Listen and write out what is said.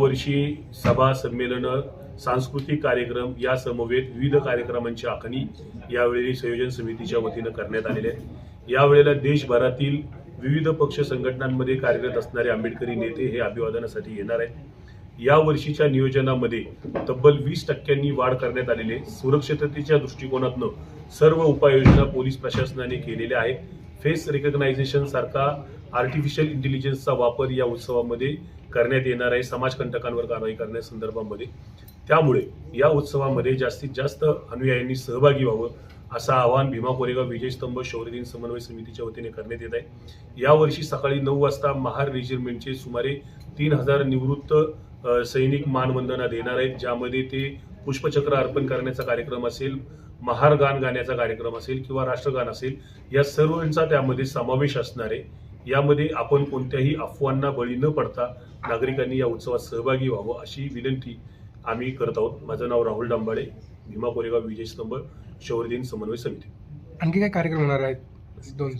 वर्षी सभा संमेलनं सांस्कृतिक कार्यक्रम या समवेत विविध कार्यक्रमांची आखणी यावेळी संयोजन समितीच्या वतीनं करण्यात आलेले आहे यावेळेला देशभरातील विविध पक्ष संघटनांमध्ये कार्यरत असणारे आंबेडकरी नेते हे अभिवादनासाठी येणार आहेत. या वर्षीच्या नियोजनामध्ये तब्बल वीस टक्क्यांनी वाढ करण्यात आलेली आहे. सुरक्षिततेच्या दृष्टिकोनातनं सर्व उपाययोजना पोलीस प्रशासनाने केलेल्या आहेत. फेस रिकग्नायझेशन सारखा आर्टिफिशियल इंटेलिजन्सचा वापर या उत्सवामध्ये करण्यात येणार आहे समाजकंटकांवर कारवाई करण्यासंदर्भामध्ये त्यामुळे या उत्सवामध्ये जास्तीत जास्त अनुयायांनी सहभागी व्हावं असं आवाहन भीमा कोरेगाव विजयस्तंभ शौर्यदिन समन्वय समितीच्या वतीने करण्यात येत आहे. यावर्षी सकाळी नऊ वाजता महार रेजिमेंटचे सुमारे तीन हजार निवृत्त सैनिक मानवंदना देणार आहेत ज्यामध्ये ते पुष्पचक्र अर्पण करण्याचा कार्यक्रम असेल महार गान गाण्याचा कार्यक्रम असेल किंवा राष्ट्रगान असेल या सर्वांचा त्यामध्ये समावेश असणार आहे. यामध्ये आपण कोणत्याही अफवांना बळी न पडता नागरिकांनी या उत्सवात सहभागी व्हावं अशी विनंती आम्ही करत आहोत. माझं नाव राहुल डांबाळे भीमा कोरेगाव विजयस्तंभ शौर्यदिन समन्वय समिती. आणखी काय कार्यक्रम होणार आहेत दोन